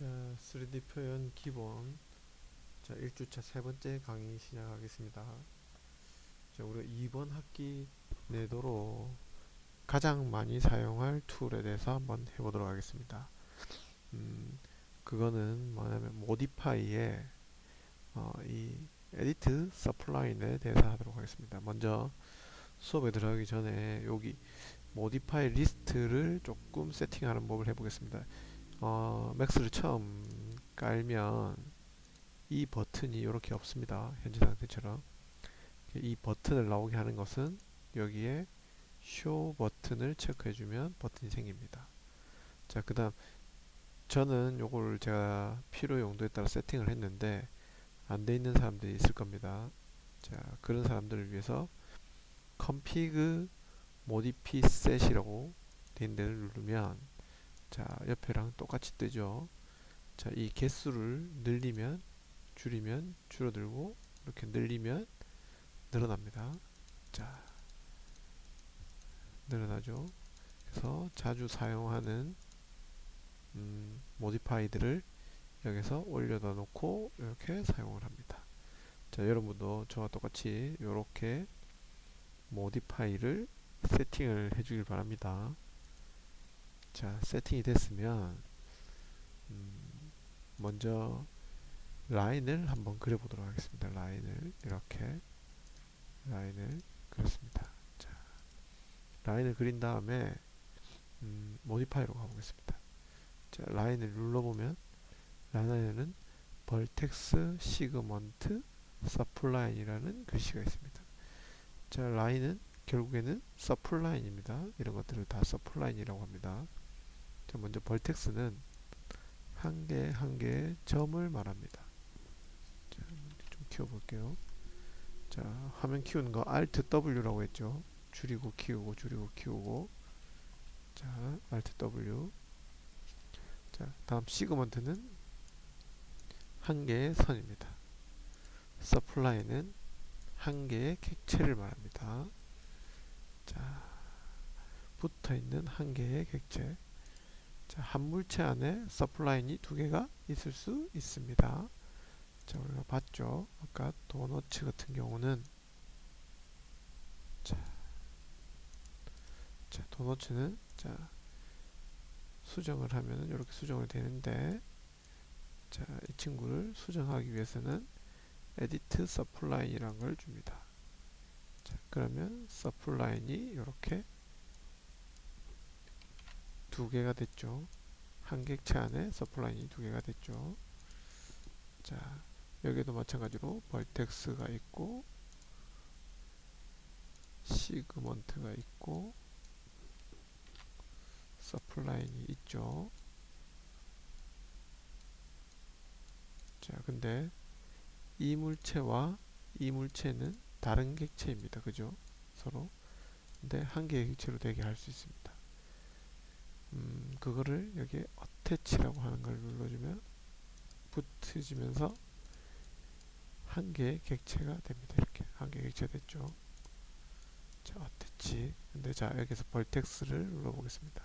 자, 3D 표현 기본. 자, 1주차 세 번째 강의 시작하겠습니다. 자, 우리가 이번 학기 내도록 가장 많이 사용할 툴에 대해서 한번 해보도록 하겠습니다. 음, 그거는 뭐냐면, 모디파이의 어, 이 에디트 서플라인에 대해서 하도록 하겠습니다. 먼저 수업에 들어가기 전에 여기 모디파이 리스트를 조금 세팅하는 법을 해보겠습니다. 어, 맥스를 처음 깔면 이 버튼이 이렇게 없습니다. 현재 상태처럼 이 버튼을 나오게 하는 것은 여기에 쇼 버튼을 체크해주면 버튼이 생깁니다. 자, 그 다음 저는 요걸 제가 필요 용도에 따라 세팅을 했는데 안 돼 있는 사람들이 있을 겁니다. 자, 그런 사람들을 위해서 config modify set이라고 된 데를 누르면 자 옆에랑 똑같이 뜨죠. 자 이 개수를 늘리면 줄이면 줄어들고 이렇게 늘리면 늘어납니다. 자 늘어나죠. 그래서 자주 사용하는 음, 모디파이들을 여기서 올려다 놓고 이렇게 사용을 합니다. 자 여러분도 저와 똑같이 이렇게 모디파이를 세팅을 해주길 바랍니다 자 세팅이 됐으면 음, 먼저 라인을 한번 그려보도록 하겠습니다. 라인을 이렇게. 라인을 그렸습니다. 자 라인을 그린 다음에 음, 모디파이로 가보겠습니다. 자 라인을 눌러보면 라인에는 벌텍스 시그먼트 서플라인이라는 글씨가 있습니다. 자 라인은 결국에는 서플라인입니다. 이런 것들을 다 서플라인이라고 합니다 자, 먼저 벌텍스는 한 개 한 개의 점을 말합니다. 자, 좀 키워볼게요. 자, 화면 키우는 거 Alt W라고 했죠. 줄이고 키우고 줄이고 키우고. 자, Alt W. 자, 다음 시그먼트는 한 개의 선입니다. 서플라인은 한 개의 객체를 말합니다. 자, 붙어 있는 한 개의 객체. 자, 한 물체 안에 서플라인이 두 개가 있을 수 있습니다. 자, 우리가 봤죠. 아까 도너츠 같은 경우는 자, 자 도너츠는 자 수정을 하면은 이렇게 수정이 되는데 자, 이 친구를 수정하기 위해서는 에디트 서플라인이란 걸 줍니다. 자, 그러면 서플라인이 이렇게 두 개가 됐죠. 한 객체 안에 서플라인이 두 개가 됐죠. 자, 여기도 마찬가지로 벌텍스가 있고 시그먼트가 있고 서플라인이 있죠. 자, 근데 이 물체와 이 물체는 다른 객체입니다. 그죠? 서로. 근데 한 개의 객체로 되게 할 수 있습니다. 음, 그거를 여기에 어태치라고 하는 걸 눌러주면 붙여지면서 한 개의 객체가 됩니다. 이렇게 한 개의 객체 됐죠. 자, 어태치. 근데 자, 여기서 벌텍스를 눌러보겠습니다.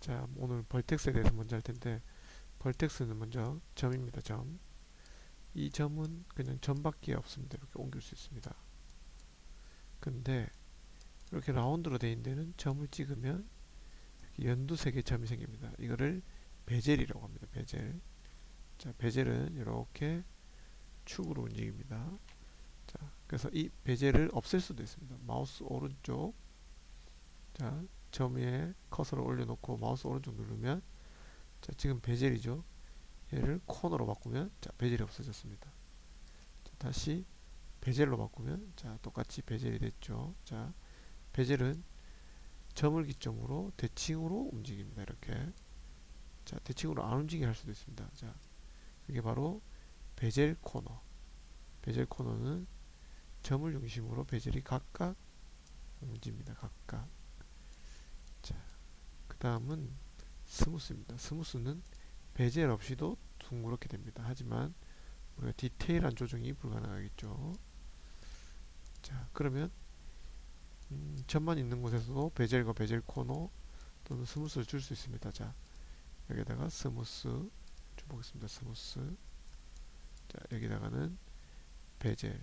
자, 오늘 벌텍스에 대해서 먼저 할 텐데 벌텍스는 먼저 점입니다. 점. 이 점은 그냥 점밖에 없습니다. 이렇게 옮길 수 있습니다. 근데 이렇게 라운드로 되어 있는 데는 점을 찍으면 연두색의 점이 생깁니다. 이거를 베젤이라고 합니다. 베젤. 자, 베젤은 이렇게 축으로 움직입니다. 자, 그래서 이 베젤을 없앨 수도 있습니다. 마우스 오른쪽 자, 점 위에 커서를 올려놓고 마우스 오른쪽 누르면 자, 지금 베젤이죠. 얘를 코너로 바꾸면 자, 베젤이 없어졌습니다. 자, 다시 베젤로 바꾸면 자, 똑같이 베젤이 됐죠. 자, 베젤은 점을 기점으로 대칭으로 움직입니다. 이렇게. 자, 대칭으로 안 움직이게 할 수도 있습니다. 자, 그게 바로 베젤 코너. 베젤 코너는 점을 중심으로 베젤이 각각 움직입니다. 각각. 자, 그 다음은 스무스입니다. 스무스는 베젤 없이도 둥그렇게 됩니다. 하지만 우리가 디테일한 조정이 불가능하겠죠. 자, 그러면 음, 점만 있는 곳에서도 베젤과 베젤 코너 또는 스무스를 줄 수 있습니다. 자, 여기다가 스무스 좀 보겠습니다. 스무스 자 여기다가는 베젤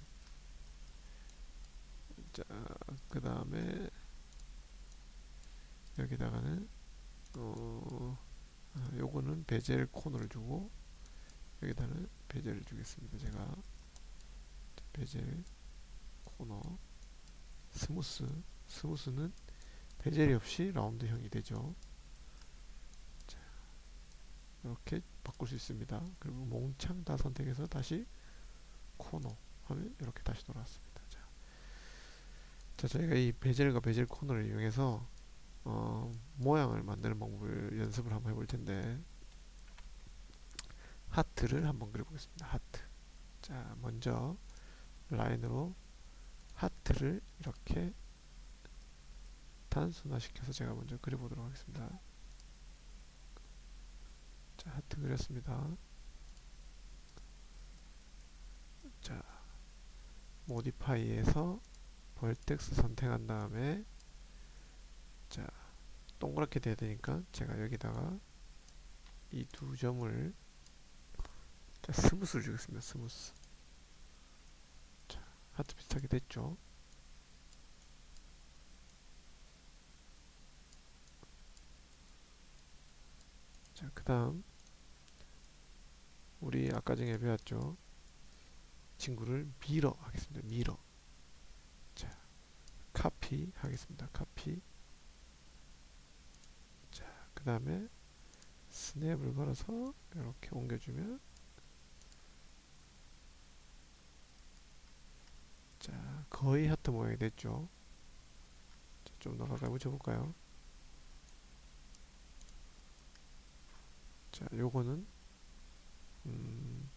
자 그 다음에 여기다가는 어 아, 요거는 베젤 코너를 주고 여기다는 베젤을 주겠습니다. 제가 자, 베젤 코너 스무스 스무스는 베젤이 없이 라운드형이 되죠. 자, 이렇게 바꿀 수 있습니다. 그리고 몽창 다 선택해서 다시 코너 하면 이렇게 다시 돌아왔습니다. 자, 자 저희가 이 베젤과 베젤 코너를 이용해서 어, 모양을 만드는 방법을 연습을 한번 해볼 텐데 하트를 한번 그려보겠습니다. 하트. 자, 먼저 라인으로 하트를 이렇게 단순화시켜서 제가 먼저 그려보도록 하겠습니다. 자, 하트 그렸습니다. 자, 모디파이에서 벌텍스 선택한 다음에 자, 동그랗게 돼야 되니까 제가 여기다가 이 두 점을 자, 스무스를 주겠습니다. 스무스. 자, 하트 비슷하게 됐죠? 자, 그 다음 우리 아까 전에 배웠죠? 친구를 미러 하겠습니다. 미러. 자, 카피 하겠습니다. 카피. 자, 그 다음에 스냅을 걸어서 이렇게 옮겨주면 자, 거의 하트 모양이 됐죠. 자, 좀더 가까이 붙여볼까요? 자, 요거는 음,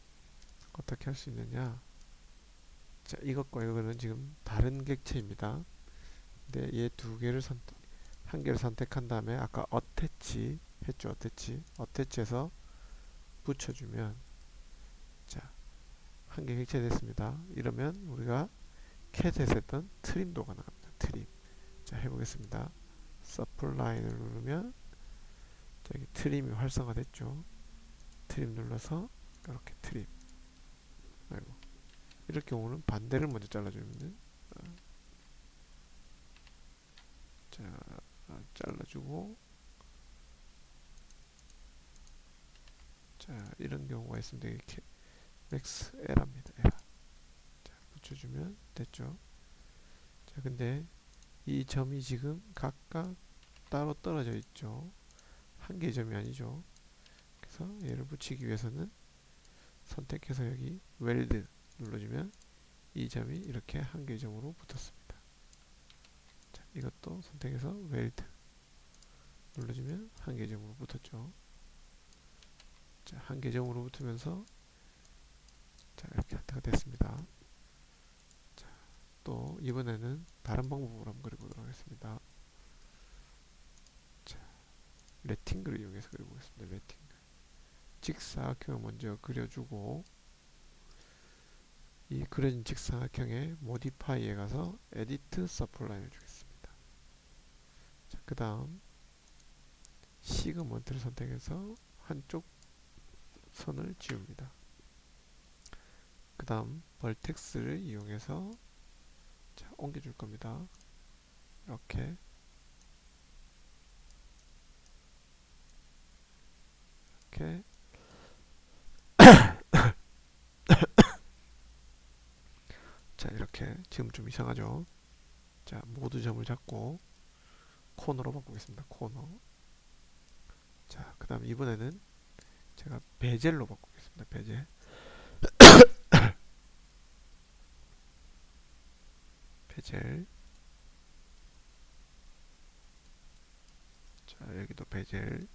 어떻게 할 수 있느냐? 자, 이것과 이거는 지금 다른 객체입니다. 근데 얘 두 개를 선택, 한 개를 선택한 다음에 아까 어태치 했죠, 어태치. 어태치해서 붙여주면 자, 한 개 객체 됐습니다. 이러면 우리가 캣에서 했던 트림도 가능합니다. 트림. 자, 해보겠습니다. 서플 라인을 누르면 저기 트림이 활성화됐죠. 트림 눌러서 이렇게 트림. 아이고. 이럴 경우는 반대를 먼저 잘라주면 어. 자, 아, 잘라주고 자, 이런 경우가 있으면 이렇게 맥스 에라입니다. 에라. 자, 붙여주면 됐죠. 자, 근데 이 점이 지금 각각 따로 떨어져 있죠. 한 개의 점이 아니죠. 그래서 얘를 붙이기 위해서는 선택해서 여기 웰드 눌러주면 이 점이 이렇게 한 개의 점으로 붙었습니다. 자, 이것도 선택해서 웰드 눌러주면 한 개의 점으로 붙었죠. 자, 한 개의 점으로 붙으면서 자, 이렇게 하트가 됐습니다. 자, 또 이번에는 다른 방법으로 한번 그려보도록 하겠습니다. 레팅글을 이용해서 그려보겠습니다. 레팅글. 직사각형을 먼저 그려주고 이 그려진 직사각형에 모디파이에 가서 에디트 서플라인을 주겠습니다. 자, 그 다음 시그먼트를 선택해서 한쪽 선을 지웁니다. 그 다음 벌텍스를 이용해서 자, 옮겨줄 겁니다. 이렇게 이렇게. 자 이렇게. 지금 좀 이상하죠? 자 모두 점을 잡고 코너로 바꾸겠습니다. 코너. 자 그 다음 이번에는 제가 베젤로 바꾸겠습니다. 베젤 베젤 자 여기도 베젤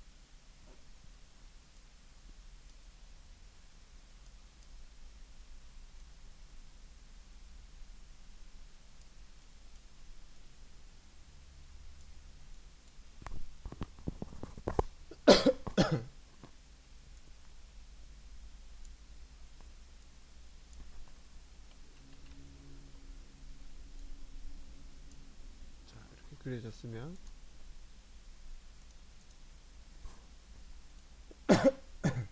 그려졌으면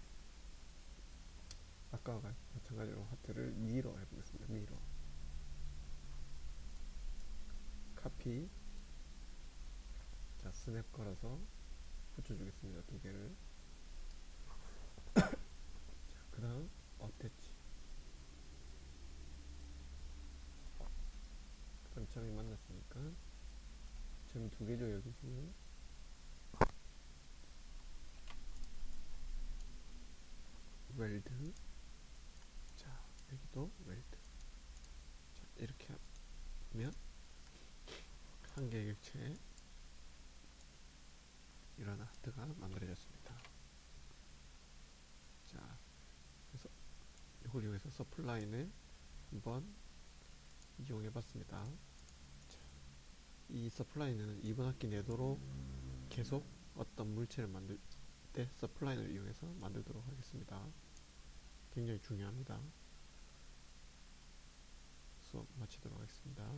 아까와 마찬가지로 하트를 미러 해보겠습니다. 미러 카피 자 스냅 걸어서 붙여주겠습니다. 두 개를 그 다음 어태치 그 다음 점이 만났으니까 점이 두 개죠 여기 지금? 웰드. 자 여기도 웰드. 자 이렇게 하면 한 개의 객체에 이런 하트가 만들어졌습니다. 자 그래서 이걸 이용해서 서플라인을 한번 이용해 봤습니다. 자, 이 서플라인은 이번 학기 내도록 계속 어떤 물체를 만들 때 서플라인을 이용해서 만들도록 하겠습니다. 굉장히 중요합니다. 수업 마치도록 하겠습니다